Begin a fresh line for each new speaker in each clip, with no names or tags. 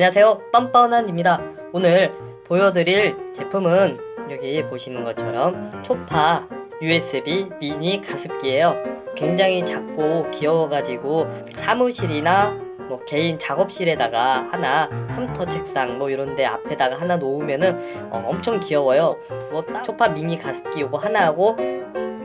안녕하세요. 뻔뻔한입니다. 오늘 보여드릴 제품은 여기 보시는 것처럼 초파 USB 미니 가습기예요. 굉장히 작고 귀여워가지고 사무실이나 뭐 개인 작업실에다가 하나 컴퓨터 책상 뭐 이런데 앞에다가 하나 놓으면은 어, 엄청 귀여워요. 뭐딱 초파 미니 가습기 요거 하나 하고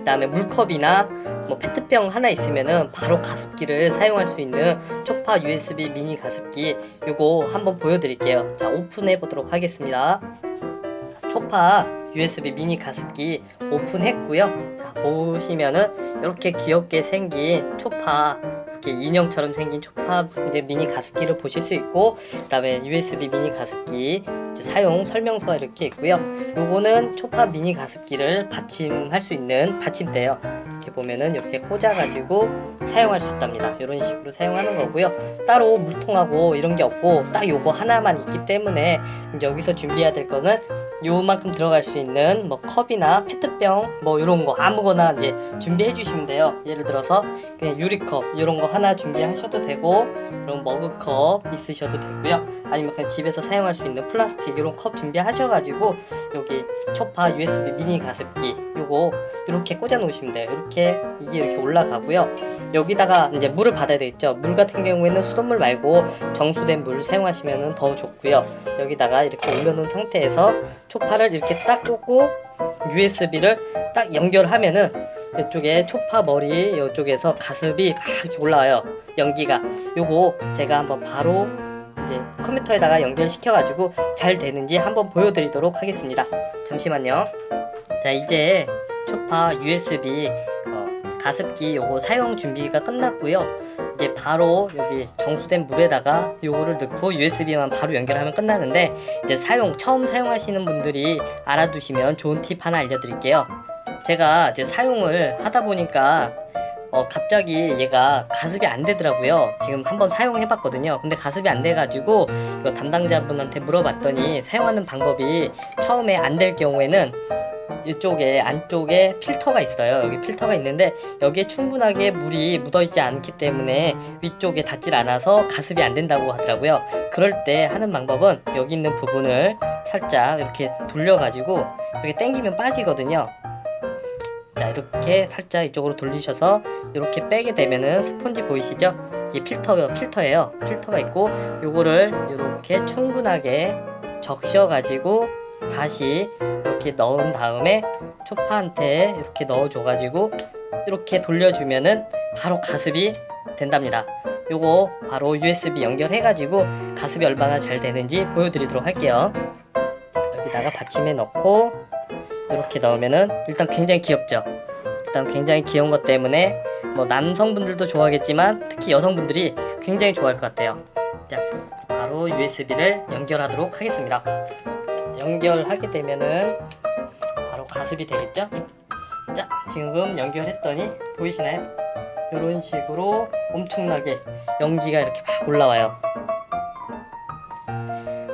그다음에 물컵이나 뭐 페트병 하나 있으면은 바로 가습기를 사용할 수 있는 초파 USB 미니 가습기 요거 한번 보여드릴게요. 자 오픈해 보도록 하겠습니다. 초파 USB 미니 가습기 오픈했고요. 자 보시면은 이렇게 귀엽게 생긴 초파 이렇게 인형처럼 생긴 초파 이제 미니 가습기를 보실 수 있고 그다음에 USB 미니 가습기 사용 설명서가 이렇게 있고요. 요거는 초파 미니 가습기를 받침할 수 있는 받침대예요. 이렇게 보면은 이렇게 꽂아가지고 사용할 수 있답니다. 이런 식으로 사용하는 거고요. 따로 물통하고 이런 게 없고 딱 요거 하나만 있기 때문에 여기서 준비해야 될 거는 요만큼 들어갈 수 있는 뭐 컵이나 페트병 뭐 이런 거 아무거나 이제 준비해 주시면 돼요. 예를 들어서 그냥 유리컵 이런 거 하나 준비하셔도 되고 이런 머그컵 있으셔도 되고요. 아니면 그냥 집에서 사용할 수 있는 플라스틱 이런 컵 준비하셔가지고 여기 초파 USB 미니 가습기 요거 이렇게 꽂아 놓으시면 돼요. 이렇게 이게 이렇게 올라가고요. 여기다가 이제 물을 받아야 되겠죠. 물 같은 경우에는 수돗물 말고 정수된 물 사용하시면 더 좋고요. 여기다가 이렇게 올려놓은 상태에서 초파를 이렇게 딱 꽂고 USB를 딱 연결하면은 이쪽에 초파 머리 이쪽에서 가습이 막 올라와요. 연기가. 요거 제가 한번 바로 이제 컴퓨터에다가 연결시켜 가지고 잘 되는지 한번 보여드리도록 하겠습니다. 잠시만요. 자 이제 초파 USB 어, 가습기 요거 사용 준비가 끝났고요. 이제 바로 여기 정수된 물에다가 요거를 넣고 USB만 바로 연결하면 끝나는데 이제 사용 처음 사용하시는 분들이 알아두시면 좋은 팁 하나 알려드릴게요. 제가 이제 사용을 하다 보니까 어, 갑자기 얘가 가습이 안 되더라고요. 지금 한번 사용해 봤거든요. 근데 가습이 안 돼가지고 이거 담당자분한테 물어봤더니 사용하는 방법이 처음에 안 될 경우에는 이쪽에 안쪽에 필터가 있어요. 여기 필터가 있는데 여기에 충분하게 물이 묻어있지 않기 때문에 위쪽에 닿질 않아서 가습이 안 된다고 하더라고요. 그럴 때 하는 방법은 여기 있는 부분을 살짝 이렇게 돌려가지고 이렇게 당기면 빠지거든요. 자 이렇게 살짝 이쪽으로 돌리셔서 이렇게 빼게 되면은 스폰지 보이시죠? 이게 필터 필터예요. 필터가 있고 요거를 이렇게 충분하게 적셔가지고 다시 이렇게 넣은 다음에 초파한테 이렇게 넣어줘가지고 이렇게 돌려주면은 바로 가습이 된답니다. 요거 바로 USB 연결해가지고 가습이 얼마나 잘 되는지 보여드리도록 할게요. 자, 여기다가 받침에 넣고 이렇게 넣으면은 일단 굉장히 귀엽죠. 일단 굉장히 귀여운 것 때문에 뭐 남성분들도 좋아하겠지만 특히 여성분들이 굉장히 좋아할 것 같아요. 자, 바로 USB를 연결하도록 하겠습니다. 연결하게 되면은 바로 가습이 되겠죠? 자, 지금 연결했더니 보이시나요? 이런 식으로 엄청나게 연기가 이렇게 막 올라와요.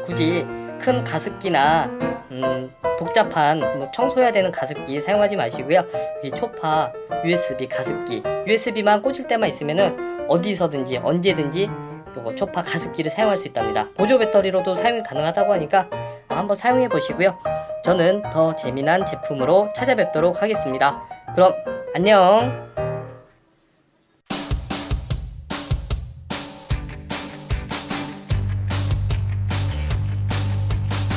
굳이 큰 가습기나 음, 복잡한 뭐 청소해야 되는 가습기 사용하지 마시고요. 여기 초파 USB 가습기 USB만 꽂을 때만 있으면은 어디서든지 언제든지 요거 초파 가습기를 사용할 수 있답니다. 보조 배터리로도 사용이 가능하다고 하니까 한번 사용해 보시고요. 저는 더 재미난 제품으로 찾아뵙도록 하겠습니다. 그럼 안녕.